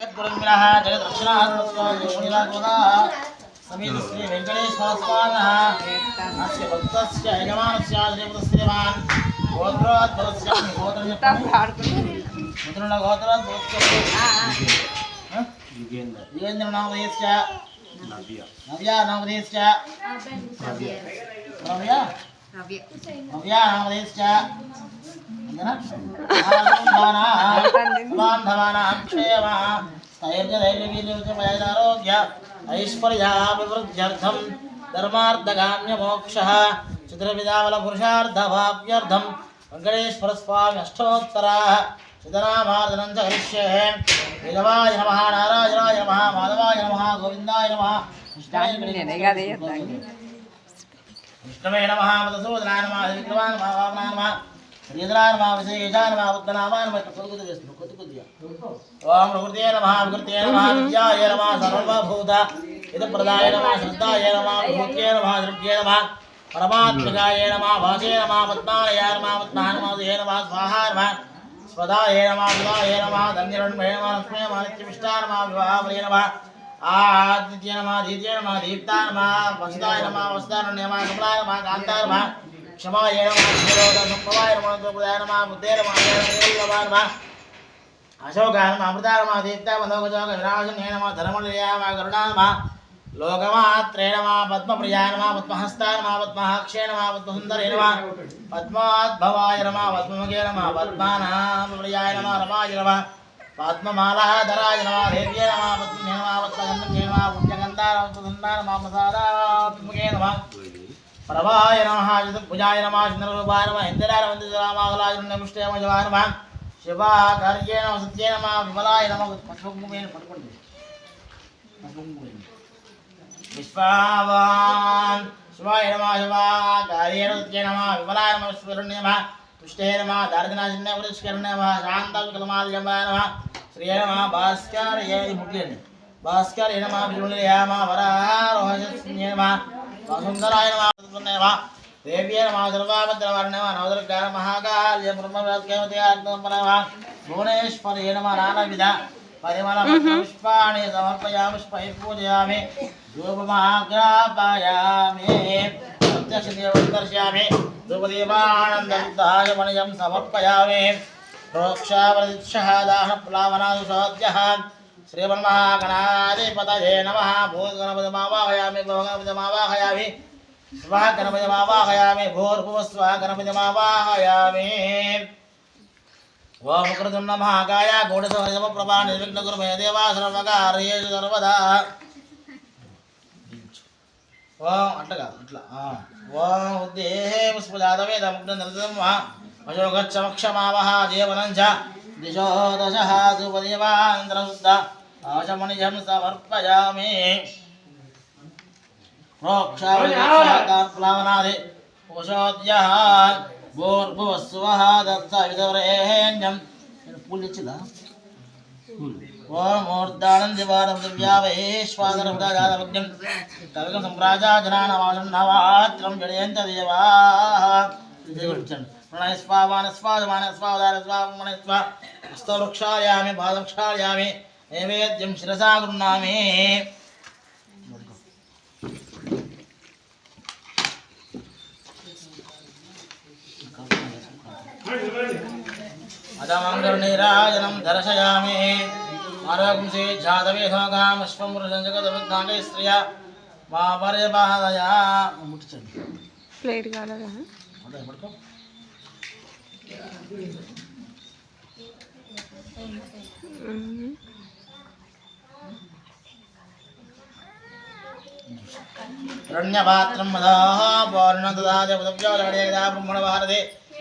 जगद्गुरुन्मिणः जगद्रक्षिणः गुरुत्वः समीप श्रीवेङ्कटेश्वरस्वामिनः अस्य भक्तस्य यजमानस्य श्रीपदस्यवान् गोत्रोद्भवस्य गोत्रगोत्रोद्भवस्य युगेन्द्रनामधेयस्य नव्या नामधेयस्य रव्या नव्या नामधेयस्य నామధేయస్య నవ్య నామధేయస్య నవ్య నవ్య నామధేయస్య బాంధవానాం క్షేమ స్థైర్యధైర్యవీర్యోగ్య ఐశ్వర్యాభివృద్ధ్యర్థం ధర్మార్థగామ్య మోక్ష చతుర్విధావల పురుషార్థభావ్యర్థం వెంకటేశ్వర స్వామి అష్టోత్తర శతనామార్దనం చ కరిష్యే విధవాయ నమ నారాయణాయ నమ మాధవాయ నమ గోవిందాయ నమ విష్ణవే నమ మధుసూదనాయ నమ విక్రమాయ నమ వామనాయ నమ శ్రీధరాయ నమ విశేషాయ నమ ఉత్తనామాయ నమ కొద్ది కొద్ది కొద్ది కొద్దిగా ఓం ప్రకృతే నమ వికృతే నమ విద్యాయ నమ సర్వభూత ఇది ప్రదాయ నమ శ్రద్ధాయ నమ విభూత్యే నమ దృగ్యే నమ పరమాత్మికాయ నమ భాషే నమ పద్మాలయ నమ పద్మాయ నమ స్వాహా నమ స్వదాయ నమ విదాయ నమ ధన్యరణ్మయ నమ లక్ష్మీ నమ నిత్యమిష్టా నమ వివాహమయ నమ ఆదిత్య నమ దీత్య నమ దీప్తా నమ వసుదాయ నమ నమ కమలాయ నమ నమ క్షమాయ నమ క్షీరోద సంభవాయ నమ ద్రౌపదాయ నమ బుద్ధే నమ నమ నమ అశోకాయ నమ అమృతాయ నమ దీప్త మనోగజోగ వినాశన్య నమ ధర్మనిలయ నమ లోకమాత్రే నమ పద్మప్రియాయ నమ పద్మహస్తాయ నమ పద్మహాక్షే నమ పద్మసుందరే నమ పద్మాద్భవాయ నమ పద్మముఖే నమ పద్మానామప్రియాయ నమ రమాయ నమ పద్మమాలాధరాయ నమ దేవ్యే నమ పద్మే నమ పద్మగంధే నమ పుణ్యగంధార సుగంధా ప్రసాదాత్మకే నమ ప్రభాయ నమ భుజాయ నమ చంద్రరూపాయ నమ ఇంద్రాయ వందిరామాగలాయ నమృష్టేమ జవాయ నమ శివాకార్యే నమ సత్యే నమ విమలాయ నమ పశుకుంకుమే పట్టుకోండి పశుకుంకుమే విశ్వావాన్ శివాయ నమ శివాకార్యే నమ సత్యే నమ విమలాయ నమ విశ్వరుణ్య నమ తుష్టే నమ దారిదనాశన్య పురస్కరణ్య నమ శాంతకులమాల్యమాయ నమ శ్రీ నమ భాస్కర్ భాస్కర్య ముట్లేండి ఏ నమ విమలయ నమ వరారోహ నమ వసుందరాయ నమ నమ దేవ్యే నమ సర్వాభద్రవర్ణ నవదుర్గా మహాకాల్య బ్రహ్మవ్యాఖ్యవతి ఆత్మనమ భువనేశ్వరే నమ నానవిధ పరిమళ పుష్పాణి సమర్పయామి పుష్పై పూజయామి ధూపమాగ్రాపయామి ప్రత్యక్షదేవం దర్శయామి ధూపదీపానందాయ మణియం సమర్పయామి ప్రోక్షావృతిషహాదాహ ప్లావనాదు సోద్యః శ్రీమన్మహాగణాధిపతయే నమః భూగణపతిమావాహయామి భోగణపతిమావాహయామి స్వः గణపతిమావాహయామి భూర్భువస్వः గణపతిమావాహయామి ఓం कृतं नमः కాయ గూఢసమరిజమ ప్రభా నిర్విఘ్న గురు మే దేవా సర్వకార్యేషు సర్వదా. ఓం అట్టగా అట్లా ఆ. ఓం ఉద్దేహే పుష్పజాతవేద ముగ్ధ నరదమ అశోగచ్చమక్షమావహ జీవనం చ దిశో దశ సుపదేవాంతరశుద్ధ ఆశమనిజం సమర్పయామి. ప్రోక్షావళిప్లావనాది పోషోద్యః భూర్భువస్సువః దత్సవితవరేణ్యం పూలు తెచ్చిదా ఓం మూర్ధానందివారం దివ్యావహేశ్వాదరముదాజాతమగ్నం కలగం నవాత్రం జడయంత దేవాః ప్రణయస్వామానస్వాదమానస్వాదానస్వామనస్వ హస్తవృక్షాయామి పాదవృక్షాయామి నైవేద్యం శిరసా గృహ్ణామి అదమంగళనీరాజనం దర్శయామి ఆరోగ్యంసే జాతవేధోగామశ్వం పురుషం జగద్విజ్ఞానే స్త్రియ మా పరిపాదయా ముట్టించండి ప్లేట్ కాలేదా పడుకో. రణ్యపాత్రం మదాः పౌర్ణం దదాతి ఉదవ్యో లడేదా బ్రహ్మణ భారతే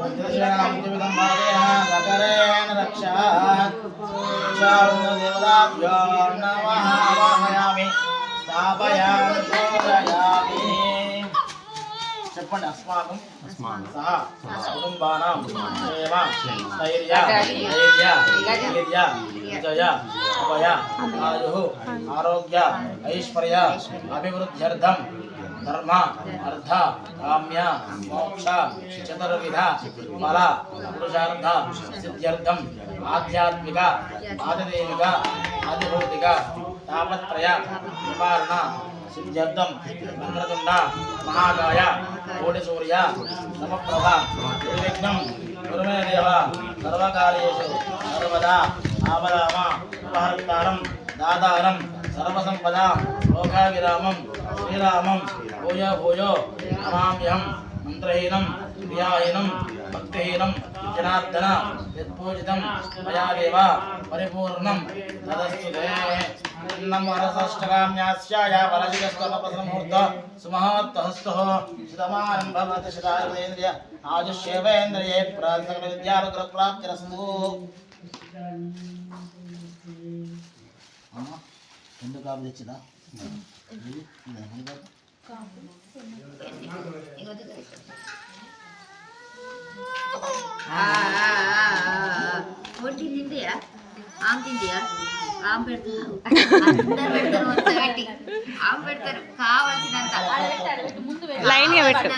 వాచిష్యామతివిధం వాచినా సగరేణ రక్ష చెప్పండి అస్మాకం సహ కుటుంబానాం క్షేమ స్థైర్య ధైర్య వీర్య విజయ అభయ ఆయు ఆరోగ్య ఐశ్వర్య అభివృద్ధ్యర్థం ధర్మ అర్థ కామ్య మోక్ష చతుర్విధ ఫల పురుషార్థ సిద్ధ్యర్థం ఆధ్యాత్మిక ఆదిదేవిక ఆదిభౌతిక తాపత్రయ నివారణ సిద్ధ్యర్థం. మంత్రతుండ మహాకాయ కోటి సూర్య సమప్రభ నిర్విఘ్నం గురుమే దేవ సర్వకార్యేషు సర్వదా ఆపదామ ఉపహర్తారం దాదారం సర్వసంపద లోకావిరామం శ్రీరామం భూయో భూయో నమామ్యహం మంత్రహీనం క్రియాహీనం భక్తిహీనం జనార్దన యత్పూజితం మయా దేవ పరిపూర్ణం తదస్తు నమరసష్టకామ్యాస్యాయ వరజిగస్వరపసముహూర్త సుమహోత్తహస్తః శతమానం భవతి శతాయుర్వేంద్రియ ఆయుష్యేవేంద్రియే ప్రాసకల విద్యానుగ్రహ ప్రాప్తిరస్తు అమ్మ రెండు కాపు తెచ్చిదా ఇది, తిండియా? ఆమె తిండియా? ఆమె పెడతారు అందరు పెడతారు మొత్తం పెట్టి. ఆమె పెడతారు. కావాల్సినంత. లైన్గా పెట్టు.